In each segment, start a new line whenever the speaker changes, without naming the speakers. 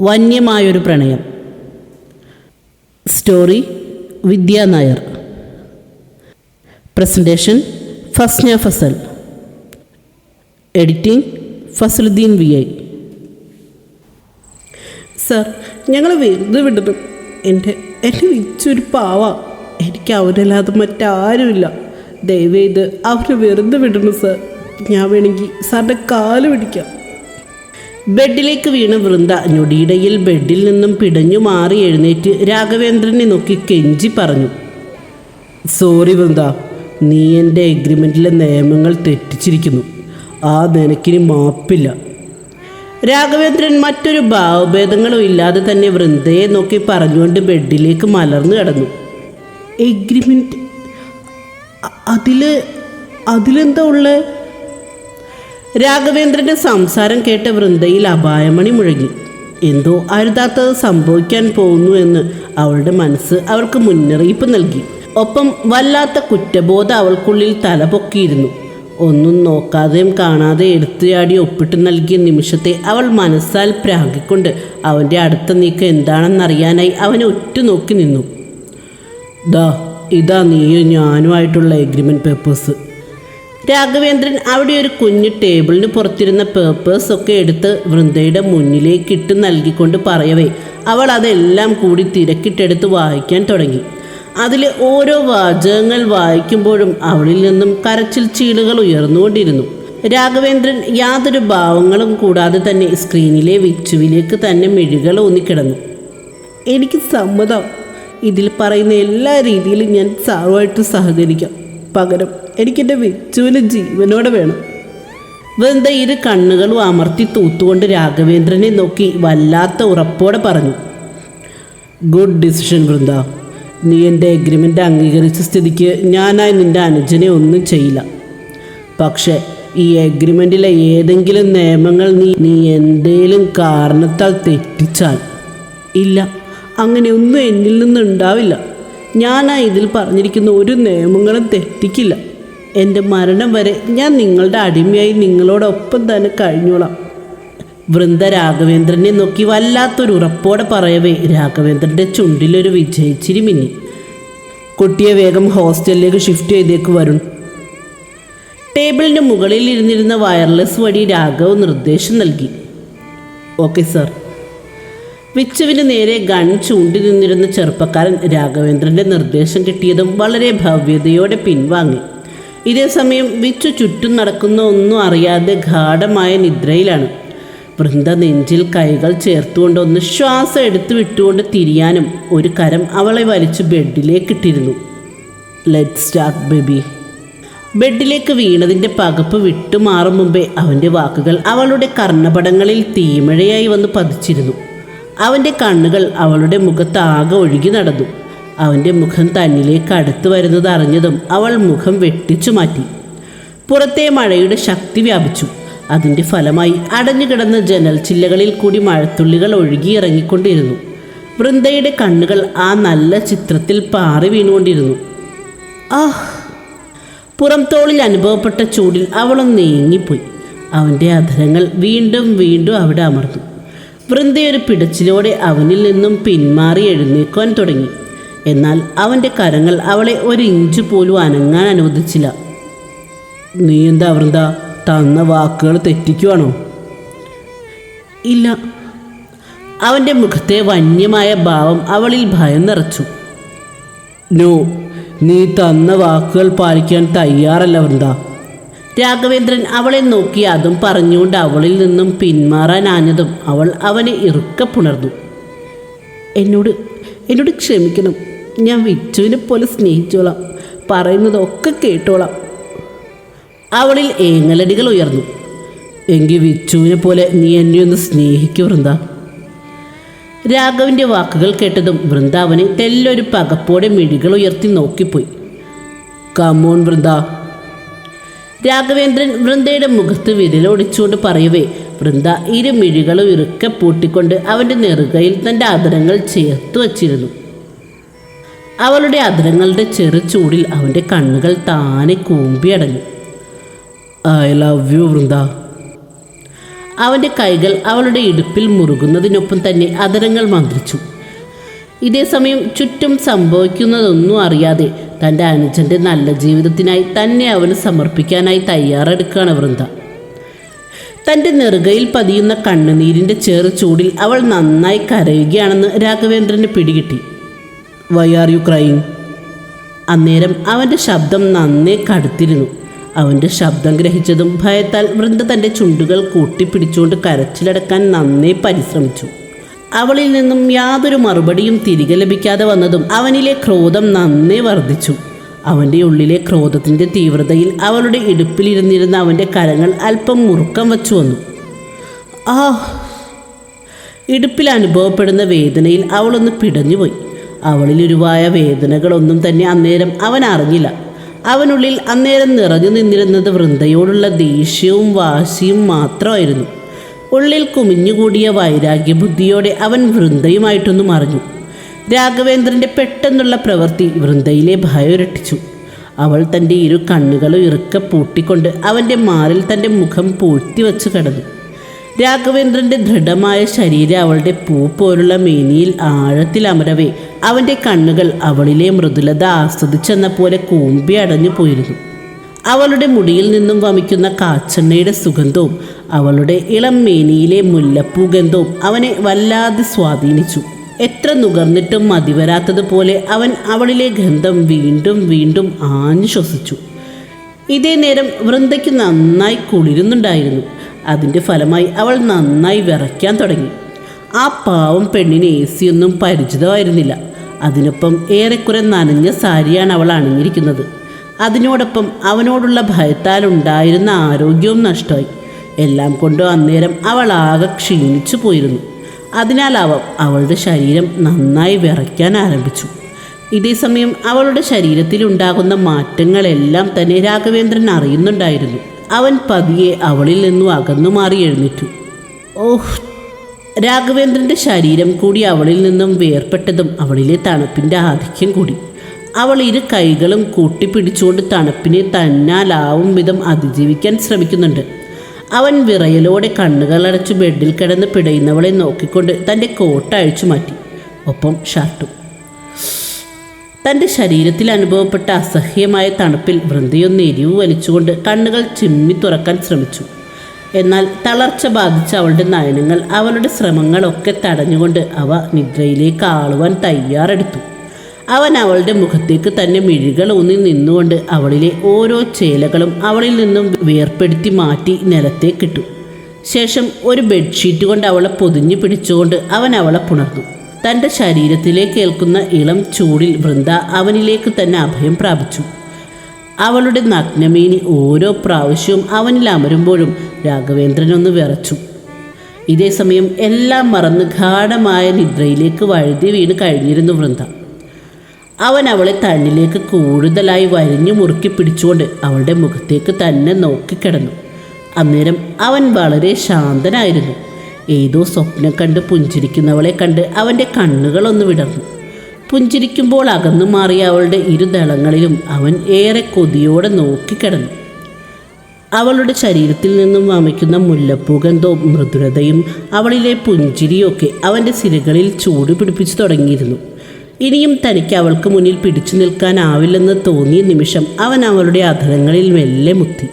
വന്യമായൊരു പ്രണയം. Story Vidya Nair. Presentation Fasna Fasal. Editing Fasaluddin V I. Sir ഞങ്ങൾ വെറുതെ വിടുന്നു എന്റെ എന്റെ വിച്ചൊരു പാവ. എനിക്ക് അവരല്ലാതെ മറ്റാരുമില്ല. ദയവേത് അവരെ വെറുതെ വിടണം സർ ഞാൻ വേണമെങ്കിൽ സാറിന്റെ കാൽ പിടിക്കാം. ബെഡിലേക്ക് വീണ വൃന്ദ ഞൊടിയിടയിൽ ബെഡിൽ നിന്നും പിടഞ്ഞു മാറി എഴുന്നേറ്റ് രാഘവേന്ദ്രനെ നോക്കി കെഞ്ചി പറഞ്ഞു സോറി വൃന്ദ നീ എന്റെ എഗ്രിമെന്റിലെ നിയമങ്ങൾ തെറ്റിച്ചിരിക്കുന്നു. ആ നിനക്കിന് മാപ്പില്ല. രാഘവേന്ദ്രൻ മറ്റൊരു ഭാവഭേദങ്ങളും ഇല്ലാതെ തന്നെ വൃന്ദയെ നോക്കി പറഞ്ഞുകൊണ്ട് ബെഡിലേക്ക് മലർന്നു കിടന്നു. എഗ്രിമെന്റ് അതിൽ അതിലെന്താ ഉള്ളത് രാഘവേന്ദ്രന്റെ സംസാരം കേട്ട വൃന്ദയിൽ അപായമണി മുഴങ്ങി. എന്തോ അരുതാത്തത് സംഭവിക്കാൻ പോകുന്നു എന്ന് അവളുടെ മനസ്സ് അവൾക്ക് മുന്നറിയിപ്പ് നൽകി. ഒപ്പം വല്ലാത്ത കുറ്റബോധം അവൾക്കുള്ളിൽ തലപൊക്കിയിരുന്നു ഒന്നും നോക്കാതെയും കാണാതെ എടുത്തുചാടി ഒപ്പിട്ട് നൽകിയ നിമിഷത്തെ അവൾ മനസ്സാൽ പ്രാഗിക്കൊണ്ട് അവന്റെ അടുത്ത നീക്കം എന്താണെന്നറിയാനായി അവനെ ഉറ്റുനോക്കി നിന്നു. ദാ ഇതാ നീയും ഞാനുമായിട്ടുള്ള എഗ്രിമെന്റ് പേപ്പേഴ്സ് രാഘവേന്ദ്രൻ അവിടെ ഒരു കുഞ്ഞു ടേബിളിന് പുറത്തിരുന്ന പേപ്പേഴ്സ് ഒക്കെ എടുത്ത് വൃന്ദയുടെ മുന്നിലേക്ക് ഇട്ട് നൽകിക്കൊണ്ട് പറയവേ അവൾ അതെല്ലാം കൂടി തിരക്കിട്ടെടുത്ത് വായിക്കാൻ തുടങ്ങി. അതിലെ ഓരോ വാചകങ്ങൾ വായിക്കുമ്പോഴും അവളിൽ നിന്നും കരച്ചിൽ ചീളുകൾ ഉയർന്നുകൊണ്ടിരുന്നു. രാഘവേന്ദ്രൻ യാതൊരു ഭാവങ്ങളും കൂടാതെ തന്നെ സ്ക്രീനിലെ വിച്ചുവിലേക്ക് തന്നെ മെഴുകൾ ഊന്നിക്കിടന്നു. എനിക്ക് സമ്മതം. ഇതിൽ പറയുന്ന എല്ലാ രീതിയിലും ഞാൻ സാറുമായിട്ട് സഹകരിക്കാം. പകരം എനിക്കെന്റെ വിച്ചുവിന് ജീവനോടെ വേണം. വെന്ത ഇരു കണ്ണുകളും അമർത്തി തൂത്തുകൊണ്ട് രാഘവേന്ദ്രനെ നോക്കി വല്ലാത്ത ഉറപ്പോടെ പറഞ്ഞു ഗുഡ് ഡിസിഷൻ വൃന്ദ. നീ എന്റെ എഗ്രിമെന്റ് അംഗീകരിച്ച സ്ഥിതിക്ക് ഞാനായി നിന്റെ അനുജനെ ഒന്നും ചെയ്യില്ല. പക്ഷേ ഈ എഗ്രിമെന്റിലെ ഏതെങ്കിലും നിയമങ്ങൾ നീ നീ എന്തേലും കാരണത്താൽ തെറ്റിച്ചാൽ ഇല്ല. അങ്ങനെയൊന്നും എന്നിൽ നിന്നുണ്ടാവില്ല. ഞാനാ ഇതിൽ പറഞ്ഞിരിക്കുന്ന ഒരു നിയമങ്ങളും തെറ്റിക്കില്ല. എന്റെ മരണം വരെ ഞാൻ നിങ്ങളുടെ അടിമയായി നിങ്ങളോടൊപ്പം തന്നെ കഴിഞ്ഞോളാം. വൃന്ദ രാഘവേന്ദ്രനെ നോക്കി വല്ലാത്തൊരു ഉറപ്പോടെ പറയവേ രാഘവേന്ദ്രന്റെ ചുണ്ടിലൊരു വിജയിച്ചിരി മിന്നി. കുട്ടിയെ വേഗം ഹോസ്റ്റലിലേക്ക് ഷിഫ്റ്റ് ചെയ്തേക്ക് വരും ടേബിളിന് മുകളിൽ ഇരുന്നിരുന്ന വയർലെസ് വഴി രാഘവ് നിർദ്ദേശം നൽകി. Okay sir. വിച്ചുവിന് നേരെ ഗൺ ചൂണ്ടി നിന്നിരുന്ന ചെറുപ്പക്കാരൻ രാഘവേന്ദ്രന്റെ നിർദ്ദേശം കിട്ടിയതും വളരെ ഭവ്യതയോടെ പിൻവാങ്ങി. ഇതേസമയം വിച്ചു ചുറ്റും നടക്കുന്ന ഒന്നും അറിയാതെ ഗാഠമായ നിദ്രയിലാണ്. വൃന്ദ നെഞ്ചിൽ കൈകൾ ചേർത്തുകൊണ്ട് ഒന്ന് ശ്വാസം എടുത്തു വിട്ടുകൊണ്ട് തിരിയാനും ഒരു കരം അവളെ വലിച്ചു ബെഡിലേക്കിട്ടിരുന്നു. ലെറ്റ് സ്റ്റാർട്ട് ബേബി ബെഡിലേക്ക് വീണതിന്റെ പകപ്പ് വിട്ടുമാറും മുമ്പേ അവന്റെ വാക്കുകൾ അവളുടെ കർണപടങ്ങളിൽ തീമഴയായി വന്ന് പതിച്ചിരുന്നു. അവന്റെ കണ്ണുകൾ അവളുടെ മുഖത്താകെ ഒഴുകി നടന്നു. അവന്റെ മുഖം തന്നിലേക്ക് അടുത്തു വരുന്നത് അറിഞ്ഞതും അവൾ മുഖം വെട്ടിച്ചു മാറ്റി. പുറത്തെ മഴയുടെ ശക്തി വ്യാപിച്ചു. അതിന്റെ ഫലമായി അടഞ്ഞുകിടന്ന ജനൽ ചില്ലകളിൽ കൂടി മഴത്തുള്ളികൾ ഒഴുകിയിറങ്ങിക്കൊണ്ടിരുന്നു വൃന്ദയുടെ കണ്ണുകൾ ആ നല്ല ചിത്രത്തിൽ പാറി വീണുകൊണ്ടിരുന്നു. ആഹ്! പുറംതോളിൽ അനുഭവപ്പെട്ട ചൂടിൽ അവളും നീങ്ങിപ്പോയി. അവന്റെ അധരങ്ങൾ വീണ്ടും വീണ്ടും അവിടെ അമർന്നു. വൃന്ദയൊരു പിടച്ചിലോടെ അവനിൽ നിന്നും പിന്മാറി എഴുന്നേക്കാൻ തുടങ്ങി. എന്നാൽ അവന്റെ കരങ്ങൾ അവളെ ഒരു ഇഞ്ച് പോലും അനങ്ങാൻ അനുവദിച്ചില്ല. നീ എന്താ വൃന്ദ തന്ന വാക്കുകൾ തെറ്റിക്കുവാണോ? ഇല്ല. അവന്റെ മുഖത്തെ വന്യമായ ഭാവം അവളിൽ ഭയം നിറച്ചു. നോ നീ തന്ന വാക്കുകൾ പാലിക്കാൻ തയ്യാറല്ല വൃന്ദ. രാഘവേന്ദ്രൻ അവളെ നോക്കി അതും പറഞ്ഞുകൊണ്ട് അവളിൽ നിന്നും പിന്മാറാനാഞ്ഞതും അവൾ അവനെ ഇറുക്ക പുണർന്നു. എന്നോട് എന്നോട് ക്ഷമിക്കണം. ഞാൻ വിച്ചുവിനെ പോലെ സ്നേഹിച്ചോളാം. പറയുന്നതൊക്കെ കേട്ടോളാം. അവളിൽ ഏങ്ങലടികൾ ഉയർന്നു. എങ്കിൽ വിച്ചുവിനെ പോലെ നീ എന്നെ ഒന്ന് സ്നേഹിക്കൂ വൃന്ദ. രാഘവിന്റെ വാക്കുകൾ കേട്ടതും വൃന്ദ അവനെ തെല്ലൊരു പകപ്പോടെ മിഴികൾ ഉയർത്തി നോക്കിപ്പോയി. Come on Vrinda. രാഘവേന്ദ്രൻ വൃന്ദയുടെ മുഖത്ത് വിരലോടിച്ചുകൊണ്ട് പറയവേ വൃന്ദ ഇരുമിഴികളും ഇറുക്കെ പൂട്ടിക്കൊണ്ട് അവന്റെ നെറുകയിൽ തന്റെ ആദരങ്ങൾ ചേർത്ത് വച്ചിരുന്നു. അവളുടെ അധരങ്ങളുടെ ചെറു ചൂടിൽ അവന്റെ കണ്ണുകൾ താനെ കൂമ്പിയടഞ്ഞു. I love you Vrinda. അവന്റെ കൈകൾ അവളുടെ ഇടുപ്പിൽ മുറുകുന്നതിനൊപ്പം തന്നെ അദരങ്ങൾ മന്ത്രിച്ചു. ഇതേ സമയം ചുറ്റും സംഭവിക്കുന്നതൊന്നും അറിയാതെ തന്റെ അനുജന്റെ നല്ല ജീവിതത്തിനായി തന്നെ അവന് സമർപ്പിക്കാനായി തയ്യാറെടുക്കുകയാണ് വൃന്ദ. തന്റെ നെറുകയിൽ പതിയുന്ന കണ്ണുനീരിന്റെ ചെറു ചൂടിൽ അവൾ നന്നായി കരയുകയാണെന്ന് രാഘവേന്ദ്രന് പിടികിട്ടി. വൈ ആർ യു ക്രൈങ് അന്നേരം അവന്റെ ശബ്ദം നന്നേ കടുത്തിരുന്നു. അവന്റെ ശബ്ദം ഗ്രഹിച്ചതും ഭയത്താൽ വൃന്ദ തന്റെ ചുണ്ടുകൾ കൂട്ടിപ്പിടിച്ചുകൊണ്ട് കരച്ചിലടക്കാൻ നന്നേ പരിശ്രമിച്ചു. അവളിൽ നിന്നും യാതൊരു മറുപടിയും തിരികെ ലഭിക്കാതെ വന്നതും അവനിലെ ക്രോധം നന്നേ വർദ്ധിച്ചു. അവന്റെ ഉള്ളിലെ ക്രോധത്തിന്റെ തീവ്രതയിൽ അവളുടെ ഇടുപ്പിലിരുന്നിരുന്ന അവന്റെ കരങ്ങൾ അല്പം മുറുക്കം വച്ചു വന്നു. ആ ഇടുപ്പിൽ അനുഭവപ്പെടുന്ന വേദനയിൽ അവളൊന്ന് പിടഞ്ഞുപോയി. അവളിൽ ഉരുവായ വേദനകളൊന്നും തന്നെ അന്നേരം അവൻ അറിഞ്ഞില്ല. അവനുള്ളിൽ അന്നേരം നിറഞ്ഞു നിന്നിരുന്നത് വൃന്ദയോടുള്ള ദേഷ്യവും വാശിയും മാത്രമായിരുന്നു. ഉള്ളിൽ കുമിഞ്ഞുകൂടിയ വൈരാഗ്യബുദ്ധിയോടെ അവൻ വൃന്ദയുമായിട്ടൊന്നും അറിഞ്ഞു. രാഘവേന്ദ്രന്റെ പെട്ടെന്നുള്ള പ്രവൃത്തി വൃന്ദയിലെ ഭയൊരട്ടിച്ചു അവൾ തന്റെ ഇരു കണ്ണുകളും ഇറുക്കെ പൂട്ടിക്കൊണ്ട് അവന്റെ മാറിൽ തന്റെ മുഖം പൂഴ്ത്തി വച്ച് കിടന്നു. രാഘവേന്ദ്രന്റെ ദൃഢമായ ശരീരം അവളുടെ പൂ പോലുള്ള മേനിയിൽ ആഴത്തിൽ അമരവേ അവന്റെ കണ്ണുകൾ അവളിലെ മൃദുലത ആസ്വദിച്ചെന്ന പോലെ കൂമ്പി അടഞ്ഞു പോയിരുന്നു. അവളുടെ മുടിയിൽ നിന്നും വമിക്കുന്ന കാച്ചെണ്ണയുടെ സുഗന്ധവും അവളുടെ ഇളം മേനിയിലെ മുല്ലപ്പൂ ഗന്ധവും അവനെ വല്ലാതെ സ്വാധീനിച്ചു. എത്ര നുകർന്നിട്ടും മതിവരാത്തതുപോലെ അവൻ അവളിലെ ഗന്ധം വീണ്ടും വീണ്ടും ആഞ്ഞു ശ്വസിച്ചു ഇതേ നേരം വൃന്ദയ്ക്ക് നന്നായി കുളിരുന്നുണ്ടായിരുന്നു. അതിന്റെ ഫലമായി അവൾ നന്നായി വിറയ്ക്കാൻ തുടങ്ങി. ആ പാവം പെണ്ണിന് എ സിയൊന്നും പരിചിതമായിരുന്നില്ല. അതിനൊപ്പം ഏറെക്കുറെ നനഞ്ഞ സാരിയാണ് അവൾ അണിഞ്ഞിരിക്കുന്നത്. അതിനോടൊപ്പം അവനോടുള്ള ഭയത്താൽ ഉണ്ടായിരുന്ന ആരോഗ്യവും നഷ്ടമായി. എല്ലാം കൊണ്ടും അന്നേരം അവൾ ആകെ ക്ഷീണിച്ചു പോയിരുന്നു. അതിനാലാവാം അവളുടെ ശരീരം നന്നായി വിറയ്ക്കാൻ ആരംഭിച്ചു. ഇതേ സമയം അവളുടെ ശരീരത്തിലുണ്ടാകുന്ന മാറ്റങ്ങളെല്ലാം തന്നെ രാഘവേന്ദ്രൻ അറിയുന്നുണ്ടായിരുന്നു. അവൻ പതിയെ അവളിൽ നിന്നും അകന്നു മാറി എഴുന്നേറ്റു. ഓഹ് രാഘവേന്ദ്രന്റെ ശരീരം കൂടി അവളിൽ നിന്നും വേർപ്പെട്ടതും അവളിലെ തണുപ്പിന്റെ ആധിക്യം കൂടി. അവൾ ഇരു കൈകളും കൂട്ടിപ്പിടിച്ചുകൊണ്ട് തണുപ്പിനെ തന്നാലാവും വിധം അതിജീവിക്കാൻ ശ്രമിക്കുന്നുണ്ട്. അവൻ വിറയലോടെ കണ്ണുകളടച്ചു ബെഡിൽ കിടന്ന് പിടയുന്നവളെ നോക്കിക്കൊണ്ട് തന്റെ കോട്ട് അഴിച്ചു മാറ്റി ഒപ്പം ഷർട്ടും. തന്റെ ശരീരത്തിൽ അനുഭവപ്പെട്ട അസഹ്യമായ തണുപ്പിൽ വൃന്ദയൊന്ന് എരിവ് വലിച്ചുകൊണ്ട് കണ്ണുകൾ ചിമ്മി തുറക്കാൻ ശ്രമിച്ചു. എന്നാൽ തളർച്ച ബാധിച്ച അവളുടെ നയനങ്ങൾ അവളുടെ ശ്രമങ്ങളൊക്കെ തടഞ്ഞുകൊണ്ട് അവ നിദ്രയിലേക്ക് ആളുവാൻ തയ്യാറെടുത്തു. അവൻ അവളുടെ മുഖത്തേക്ക് തന്നെ മിഴികൾ ഊന്നി നിന്നുകൊണ്ട് അവളിലെ ഓരോ ചേലകളും അവളിൽ നിന്നും വേർപ്പെടുത്തി മാറ്റി നിലത്തേക്കിട്ടു ശേഷം ഒരു ബെഡ്ഷീറ്റ് കൊണ്ട് അവളെ പൊതിഞ്ഞു പിടിച്ചുകൊണ്ട് അവൻ അവളെ പുണർന്നു. തന്റെ ശരീരത്തിലേക്ക് ഏൽക്കുന്ന ഇളം ചൂടിൽ വൃന്ദ അവനിലേക്ക് തന്നെ അഭയം പ്രാപിച്ചു. അവളുടെ നഗ്നമേനി ഓരോ പ്രാവശ്യവും അവനിൽ അമരുമ്പോഴും രാഘവേന്ദ്രൻ ഒന്ന് വിറച്ചു. ഇതേസമയം എല്ലാം മറന്ന് ഗാഠമായ നിദ്രയിലേക്ക് വഴുതി വീണ് കഴിഞ്ഞിരുന്നു വൃന്ദ. അവൻ അവളെ തന്നിലേക്ക് കൂടുതലായി വരിഞ്ഞു മുറുക്കി പിടിച്ചുകൊണ്ട് അവളുടെ മുഖത്തേക്ക് തന്നെ നോക്കിക്കിടന്നു. അന്നേരം അവൻ വളരെ ശാന്തനായിരുന്നു. ഏതോ സ്വപ്നം കണ്ട് പുഞ്ചിരിക്കുന്നവളെ കണ്ട് അവന്റെ കണ്ണുകളൊന്ന് വിടർന്നു. പുഞ്ചിരിക്കുമ്പോൾ അകന്നു മാറിയ അവളുടെ ഇരുദളങ്ങളിലും അവൻ ഏറെ കൊതിയോടെ നോക്കിക്കിടന്നു. അവളുടെ ശരീരത്തിൽ നിന്നും വമിക്കുന്ന മുല്ലപ്പൂകന്തോ മൃദുലതയും അവളിലെ പുഞ്ചിരിയൊക്കെ അവന്റെ സിരകളിൽ ചൂട് പിടിപ്പിച്ചു തുടങ്ങിയിരുന്നു. ഇനിയും തനിക്ക് അവൾക്ക് മുന്നിൽ പിടിച്ചു നിൽക്കാനാവില്ലെന്ന് തോന്നിയ നിമിഷം അവൻ അവളുടെ അധരങ്ങളിൽ മെല്ലെ മുത്തി.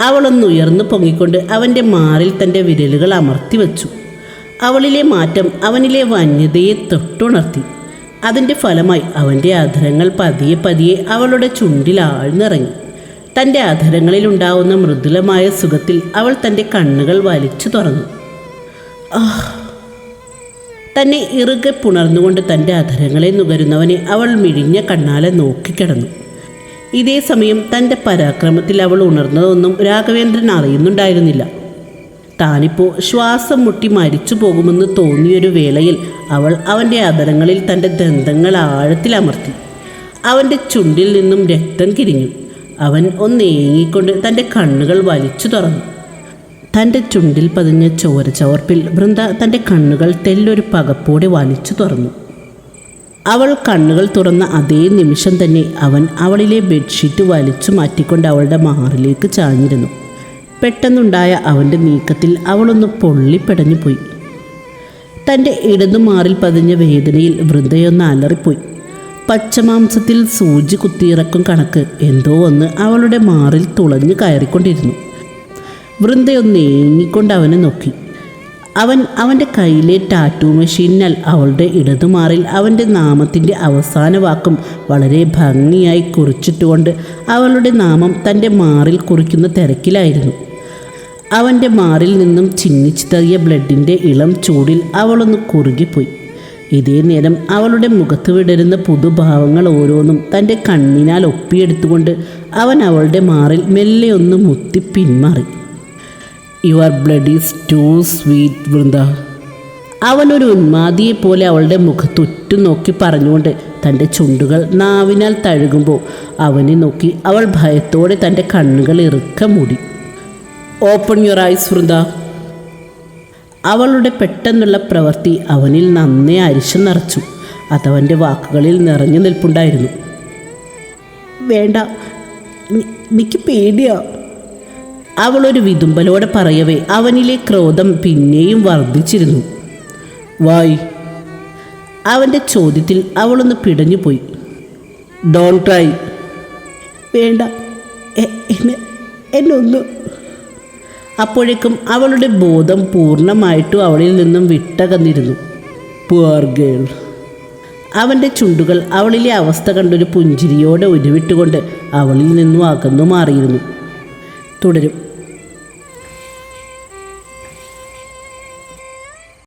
അവളൊന്ന് ഉയർന്നു പൊങ്ങിക്കൊണ്ട് അവന്റെ മാറിൽ തന്റെ വിരലുകൾ അമർത്തി വച്ചു. അവളിലെ മാറ്റം അവനിലെ വന്യതയെ തൊട്ടുണർത്തി. അതിന്റെ ഫലമായി അവന്റെ അധരങ്ങൾ പതിയെ പതിയെ അവളുടെ ചുണ്ടിൽ ആഴ്ന്നിറങ്ങി. തന്റെ അധരങ്ങളിൽ ഉണ്ടാവുന്ന മൃദുലമായ സുഖത്തിൽ അവൾ തന്റെ കണ്ണുകൾ വലിച്ചു തുറന്നു. തന്നെ ഇറുകെ പുണർന്നുകൊണ്ട് തന്റെ അധരങ്ങളെ നുകരുന്നവനെ അവൾ മിഴിഞ്ഞ കണ്ണാലെ നോക്കിക്കിടന്നു. ഇതേ സമയം തന്റെ പരാക്രമത്തിൽ അവൾ ഉണർന്നതൊന്നും രാഘവേന്ദ്രൻ അറിയുന്നുണ്ടായിരുന്നില്ല. താനിപ്പോൾ ശ്വാസം മുട്ടി മരിച്ചു പോകുമെന്ന് തോന്നിയൊരു വേളയിൽ അവൾ അവന്റെ അധരങ്ങളിൽ തന്റെ ദന്തങ്ങൾ ആഴത്തിൽ അമർത്തി. അവന്റെ ചുണ്ടിൽ നിന്നും രക്തം കിരിഞ്ഞു. അവൻ ഒന്നേങ്ങിക്കൊണ്ട് തന്റെ കണ്ണുകൾ വലിച്ചു തുറന്നു. തന്റെ ചുണ്ടിൽ പതിഞ്ഞ ചോര ചവർപ്പിൽ വൃന്ദ തന്റെ കണ്ണുകൾ തെല്ലൊരു പകപ്പോടെ വലിച്ചു തുറന്നു. അവൾ കണ്ണുകൾ തുറന്ന അതേ നിമിഷം തന്നെ അവൻ അവളിലെ ബെഡ്ഷീറ്റ് വലിച്ചു മാറ്റിക്കൊണ്ട് അവളുടെ മാറിലേക്ക് ചാഞ്ഞിരുന്നു. പെട്ടെന്നുണ്ടായ അവന്റെ നീക്കത്തിൽ അവളൊന്ന് പൊള്ളിപ്പെടഞ്ഞു പോയി. തന്റെ ഇടതുമാറിൽ പതിഞ്ഞ വേദനയിൽ വൃന്ദയൊന്ന് അലറിപ്പോയി. പച്ചമാംസത്തിൽ സൂചി കുത്തിയിറക്കും കണക്ക് എന്തോ ഒന്ന് അവളുടെ മാറിൽ തുളഞ്ഞു കയറിക്കൊണ്ടിരുന്നു. വൃന്ദയൊന്ന് ഏങ്ങിക്കൊണ്ട് അവനെ നോക്കി. അവൻ അവന്റെ കയ്യിലെ ടാറ്റു മെഷീനിനാൽ അവളുടെ ഇടതുമാറിൽ അവന്റെ നാമത്തിന്റെ അവസാന വാക്കും വളരെ ഭംഗിയായി കുറിച്ചിട്ടുകൊണ്ട് അവളുടെ നാമം തന്റെ മാറിൽ കുറിക്കുന്ന തിരക്കിലായിരുന്നു. അവന്റെ മാറിൽ നിന്നും ചിന്നിച്ചിതറിയ ബ്ലഡിന്റെ ഇളം ചൂടിൽ അവളൊന്ന് കുറുകിപ്പോയി. ഇതേ നേരം അവളുടെ മുഖത്ത് വിടരുന്ന പുതുഭാവങ്ങൾ ഓരോന്നും തന്റെ കണ്ണിനാൽ ഒപ്പിയെടുത്തുകൊണ്ട് അവൻ അവളുടെ മാറിൽ മെല്ലെ ഒന്ന് മുത്തി പിന്മാറി. Your blood is too sweet Vrinda. അവനൊരു ഉന്മാതിയെ പോലെ അവളുടെ മുഖത്തുറ്റു നോക്കി പറഞ്ഞുകൊണ്ട് തന്റെ ചുണ്ടുകൾ നാവിനാൽ തഴുകുമ്പോൾ അവനെ നോക്കി അവൾ ഭയത്തോടെ തന്റെ കണ്ണുകൾ ഇറുക്ക മൂടി. Open your eyes Vrinda. അവളുടെ പെട്ടെന്നുള്ള പ്രവൃത്തി അവനിൽ നന്നേ അരിശം നിറച്ചു. അതവന്റെ വാക്കുകളിൽ നിറഞ്ഞു നിൽപ്പുണ്ടായിരുന്നു. വേണ്ട എനിക്ക് പേടിയാ ഒരു വിതുമ്പലോടെ പറയവേ അവനിലെ ക്രോധം പിന്നെയും വർദ്ധിച്ചിരുന്നു. വായ്. അവന്റെ ചോദ്യത്തിൽ അവളൊന്ന് പിടഞ്ഞുപോയി. ഡോൺ ട്രൈ വേണ്ട. എ- എന്നെ എന്നെ ഒന്ന് അപ്പോഴേക്കും അവളുടെ ബോധം പൂർണമായിട്ടും അവളിൽ നിന്നും വിട്ടകന്നിരുന്നു. പുവർ ഗേൾ അവന്റെ ചുണ്ടുകൾ അവളിലെ അവസ്ഥ കണ്ടൊരു പുഞ്ചിരിയോടെ ഉരുവിട്ടുകൊണ്ട് അവളിൽ നിന്നും അകന്നു മാറിയിരുന്നു. തുടരും